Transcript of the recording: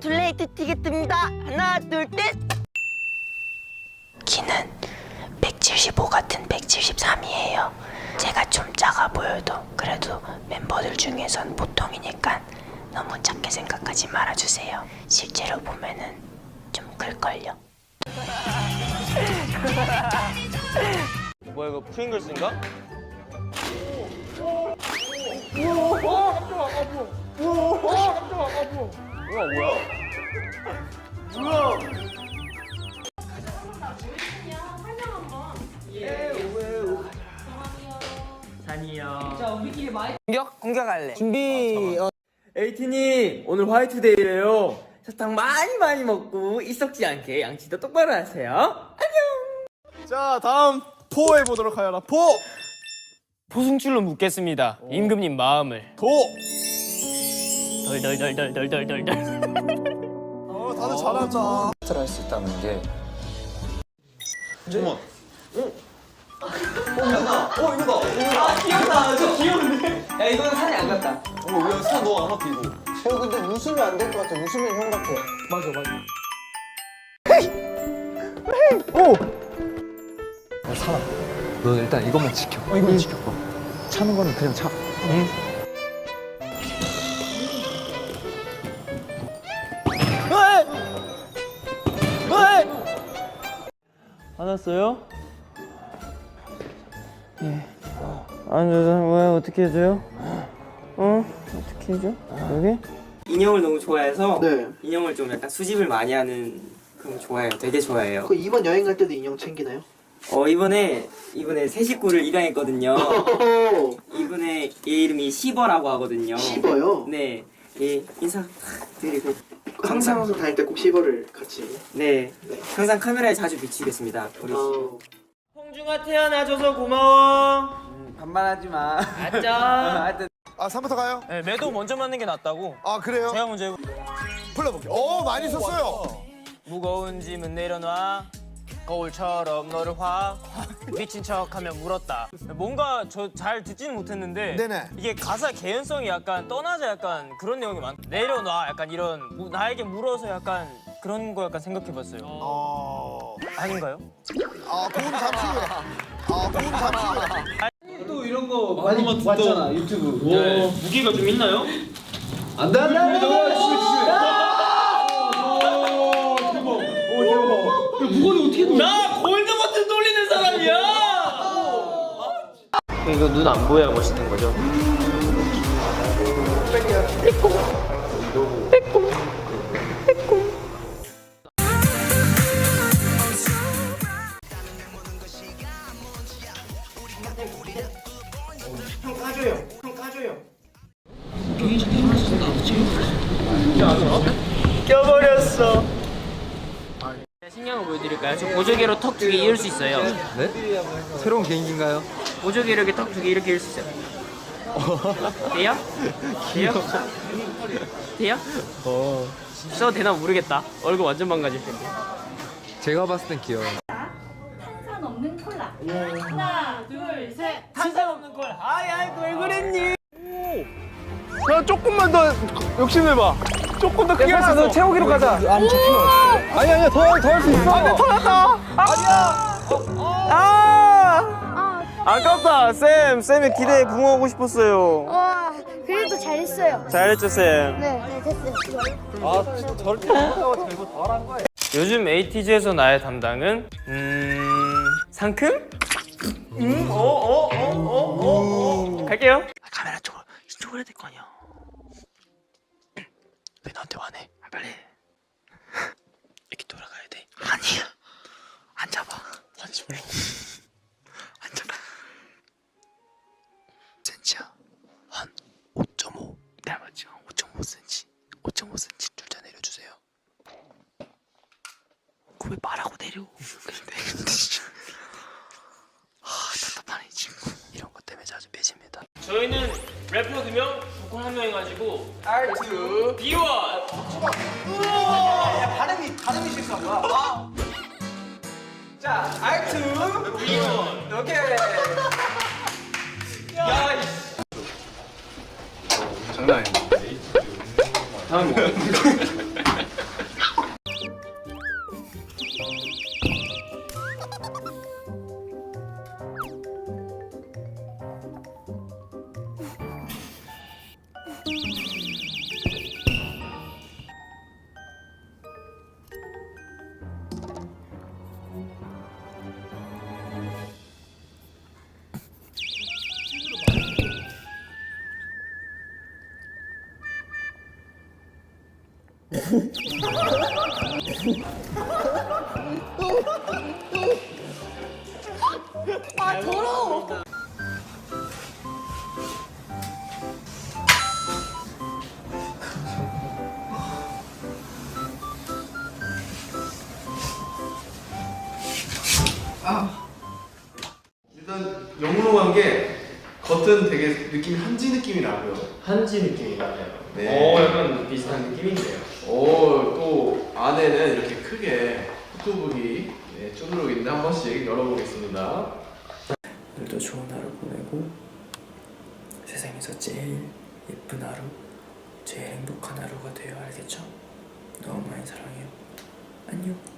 툴레이트 티켓입니다. 하나, 둘, 셋. 키는 175 같은 173이에요. 제가 좀 작아 보여도 그래도 멤버들 중에선 보통이니까 너무 작게 생각하지 말아주세요. 실제로 보면은 좀 클걸요. 뭐야 이거 프링글스인가? 우와 뭐야? 공격? 공격할래. 준비. 어. 에이티님 오늘 화이트데이래요. 사탕 많이 많이 먹고 이 썩지 않게 양치도 똑바로 하세요. 자 다음 포 해보도록 하여라 포! 포승줄로 묻겠습니다. 임금님 마음을. 도! 덜덜덜덜덜덜덜. 어 다들 잘한다 할수 있다는 게 잠깐만 귀엽다. 저 귀여운데. 야 이거는 산이 안 갔다. 어, 왜사 너안 앞에 이거 형 근데 웃으면 안 될 것 같아. 웃으면 형 같아. 맞아 맞아. 너 일단 이것만 지켜. 어, 이거 지켜. 차는 거는 그냥 차. 받았어요? 예. 안 줘서 왜 어떻게 해줘요? 어? 어떻게 해줘? 여기? 인형을 너무 좋아해서 네. 인형을 좀 약간 수집을 많이 하는 그런 거 좋아해요. 되게 좋아해요. 그 이번 여행 갈 때도 인형 챙기나요? 어 이번에 이번에 새 식구를 입양했거든요. 오, 이번에 얘 이름이 시버라고 하거든요. 씹어요. 네. 예, 인사 드리고 항상 항상 다닐 때꼭 씹어를 같이. 네 항상 카메라에 자주 비치겠습니다. 우리 어, 홍중아 태어나줘서 고마워. 반말하지 마. 아짜. 아 3부터 가요? 네, 매도 먼저 맞는 게 낫다고. 아 그래요? 제가 먼저 해보. 불러볼게요 오 많이 썼어요 무거운 짐은 내려놔. 거울처럼 너를 확 미친 척하면 물었다. 뭔가 저 잘 듣지는 못했는데 네네. 이게 가사 개연성이 약간 떠나자 약간 그런 내용이 많. 내려놔 약간 이런 무- 나에게 물어서 약간 그런 거 약간 생각해봤어요. 어... 아닌가요? 아 그건 잠시 후에 아 그건 잠시 후에 무게가 좀 있나요? 나 골드 버튼 돌리는 사람이야! 이거 눈 안 보여야 멋있는 거죠? 형 까줘요. 형 까줘요. 껴버렸어. 신기한 거 보여드릴까요? 저 보조개로 턱 두 개 이을 수 있어요. 네? 새로운 개인기인가요? 보조개로 이렇게 턱두개 이렇게 이을 수 있어요. 돼요? 돼요? 돼요? 어. 써도 되나 모르겠다. 얼굴 완전 망가질 텐데. 제가 봤을 땐 귀여워. 탄산 없는 콜라. 하나, 둘, 셋. 탄산 없는 걸. 아이 아이 왜 그랬니? 야 조금만 더 욕심내봐 조금 더 크게 할 수 있어 채우기로 가자. 아니 아니야 더할 수 있어 안 돼 터졌다 아니야 아 아깝다 쌤 쌤의 기대에 부응하고 싶었어요 와, 그래도 잘했어요. 잘했죠 쌤 네, 네 됐어요. 요즘 에이티즈에서 나의 담당은 음 상큼? 음어어어어어 갈게요. 카메라 쪽으로 이쪽으로 해야 될 거 아니야. 왜 너한테 화내? 아, 빨리. 이렇게 돌아가야 돼. 아니야. 앉아봐. 앉지 말 그왜 말하고 내려? 근데 근데 진짜. 아 답답하네 이 친구. 이런 것 때문에 자주 빼집니다. 저희는 래퍼 두 명, 보컬 한 명 해가지고 R2 B1 발음이 발음이 실수한 거야. 아. 자, R2 B1 오케이. 야, 이 장난 아니야. 다음 뭐? 일단 영으로 간게 겉은 되게 느낌이 한지 느낌이 나고요. 한지 느낌이 나네요. 네. 오, 약간 비슷한 느낌인데요. 오, 또 안에는 이렇게 크게 포토북이 네, 쪼르륵 있는데 한 번씩 열어보겠습니다. 오늘도 좋은 하루 보내고 세상에서 제일 예쁜 하루, 제일 행복한 하루가 되어 알겠죠? 너무 많이 사랑해요. 안녕.